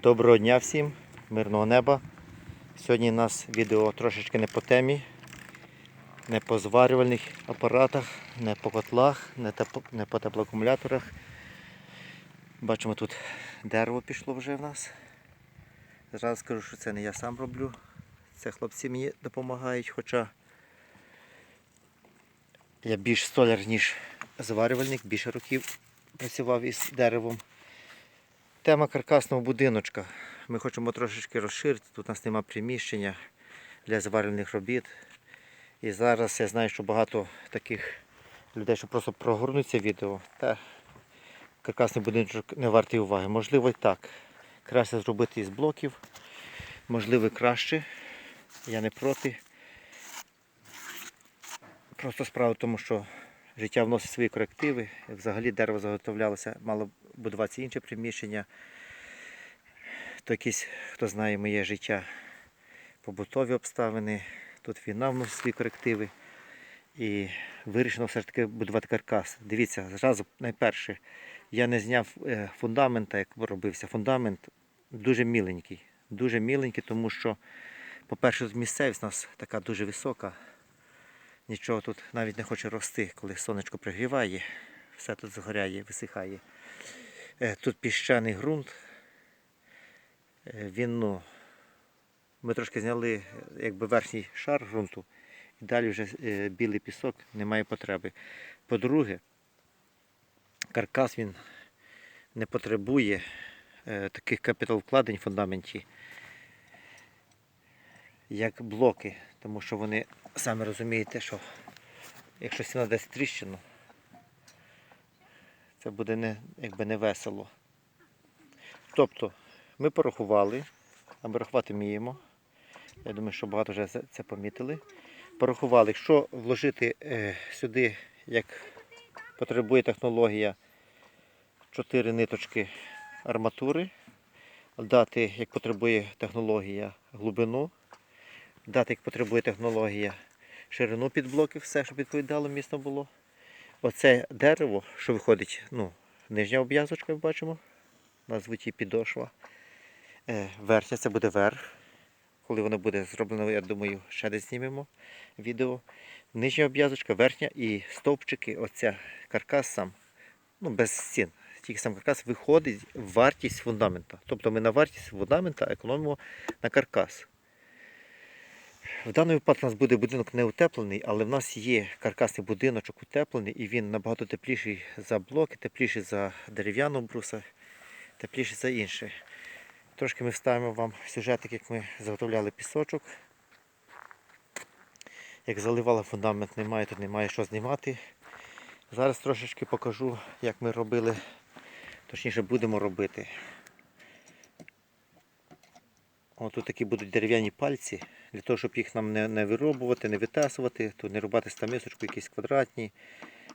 Доброго дня всім, мирного неба. Сьогодні у нас відео трошечки не по темі, не по зварювальних апаратах, не по котлах, не, по теплоакумуляторах. Бачимо, тут дерево пішло вже в нас. Зразу скажу, що це не я сам роблю. Це хлопці мені допомагають, хоча я більш столяр, ніж зварювальник, більше років працював із деревом. Тема каркасного будиночка. Ми хочемо трошечки розширити. Тут у нас немає приміщення для зварювальних робіт. І зараз я знаю, що багато таких людей, що просто прогорнуть це відео. Та каркасний будиночок не вартий уваги. Можливо і так. Краще зробити із блоків. Можливо, краще. Я не проти. Просто справа в тому, що життя вносить свої корективи. Взагалі дерево заготовлялося, мало будуватися інше приміщення. То якісь, хто знає моє життя, побутові обставини. Тут війна вносить свої корективи. І вирішено все ж таки будувати каркас. Дивіться, зразу найперше, я не зняв е, фундамента, як робився. Фундамент дуже міленький. Дуже міленький, тому що, по-перше, місцевість у нас така дуже висока. Нічого тут навіть не хоче рости, коли сонечко пригріває, все тут згоряє, висихає. Е, Тут піщаний ґрунт. Е, Він, ну, ми трошки зняли якби верхній шар ґрунту, і далі вже е, білий пісок, немає потреби. По-друге, каркас він не потребує таких капіталовкладень в фундаменті, як блоки, тому що вони самі розумієте, що якщо стіна дасть тріщину, це буде не, якби не весело. Тобто ми порахували, а ми рахувати вміємо. Я думаю, що багато вже це- це помітили. Порахували, якщо вложити е, сюди, як потребує технологія, 4 ниточки арматури, дати, як потребує технологія, глибину, дати, як потребує технологія, ширину під блоки, все, щоб відповідало міцно було. Оце дерево, що виходить, ну, нижня обв'язочка, бачимо, назвуть її підошва. Е, верхня це буде верх. Коли воно буде зроблено, я думаю, ще десь знімемо відео. Нижня обв'язочка, верхня і стовпчики, оця каркас сам, ну без стін. Тільки сам каркас виходить в вартість фундамента. Тобто ми на вартість фундамента економимо на каркас. В даному випадку у нас буде будинок не утеплений, але в нас є каркасний будиночок утеплений і він набагато тепліший за блоки, тепліший за дерев'яну бруса, тепліший за інше. Трошки ми вставимо вам сюжетик, як ми заготовляли пісочок. Як заливали фундамент, немає, тут немає що знімати. Зараз трошечки покажу, як ми робили, точніше будемо робити. Тут такі будуть дерев'яні пальці, для того, щоб їх нам не, не виробувати, не витасувати, то не рубати стамисочку, якісь квадратні,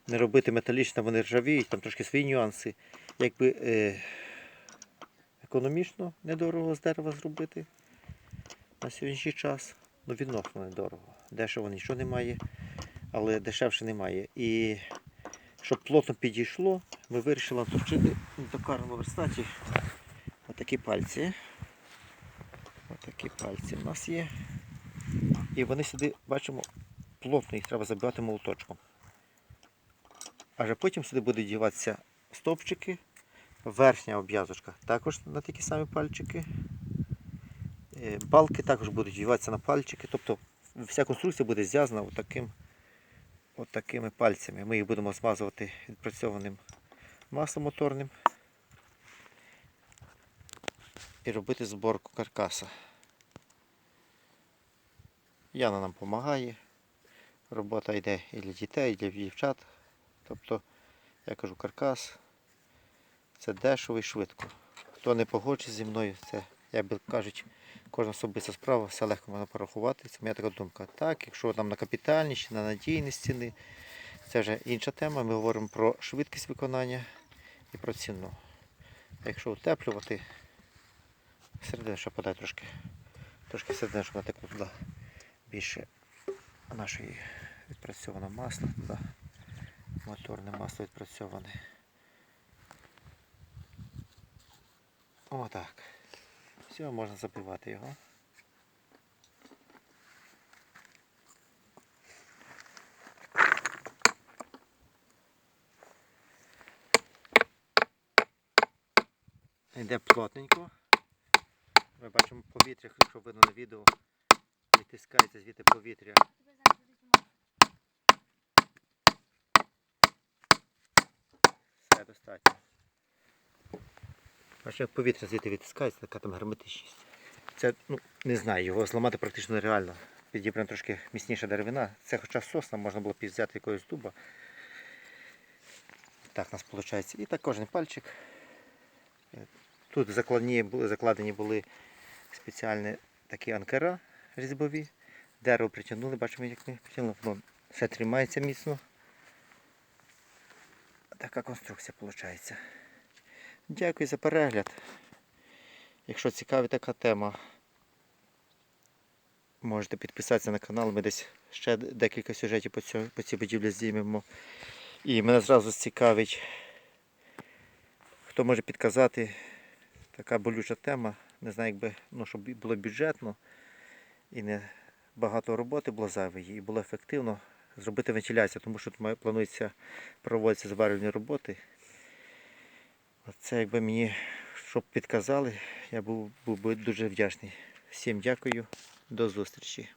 не робити металічно, вони ржавіють, там трошки свої нюанси. Якби е, економічно недорого з дерева зробити на сьогоднішній час. Ну, відносно недорого. Дешево нічого немає, але дешевше немає. І щоб плотно підійшло, ми вирішили натовчити на токарному верстаті отакі пальці. Отакі пальці в нас є. І вони сюди, бачимо, плотно їх треба забивати молоточком. Аж потім сюди будуть діватися стовпчики, верхня обв'язочка також на такі самі пальчики. Е, Балки також будуть діватися на пальчики. Тобто вся конструкція буде зв'язана отаким, отакими пальцями. Ми їх будемо змазувати відпрацьованим маслом моторним і робити зборку каркаса. Яна нам допомагає. Робота йде і для дітей, і для дівчат. Тобто, я кажу, каркас це дешево і швидко. Хто не погоджується зі мною, це, як би кажуть, кожна особиста справа, все легко можна порахувати. Це моя така думка. Так, якщо там на капітальні на надійні стіни, це вже інша тема. Ми говоримо про швидкість виконання і про ціну. А якщо утеплювати, середину ще подай трошки. Трошки щоб натекло туди більше нашої відпрацьованого масла, туди моторне масло відпрацьоване. Отак. Все, можна забивати його. Йде плотненько. Ми бачимо повітря, якщо видно на відео, відтискається звідти повітря. Все достатньо. Бачите, як повітря звідти відтискається, така там герметичність. Це, ну, не знаю, його зламати практично нереально. Підібрана трошки міцніша деревина. Це хоча сосна, можна було б взяти якогось дуба. Так у нас виходить. І так кожен пальчик. Тут закладені були, закладені були спеціальні такі анкера різьбові. Дерево притягнули, бачимо, як ми притягнули. Воно все тримається міцно. Така конструкція виходить. Дякую за перегляд. Якщо цікава така тема, можете підписатися на канал. Ми десь ще декілька сюжетів по, цьому, по цій будівлі знімемо. І мене зразу цікавить, хто може підказати, така болюча тема. Не знаю, якби ну, щоб було бюджетно і не багато роботи було зайвої, і було ефективно зробити вентиляцію, тому що тут планується проводитися зварювальні роботи. Це якби мені щоб підказали, я був, був би дуже вдячний. Всім дякую, до зустрічі.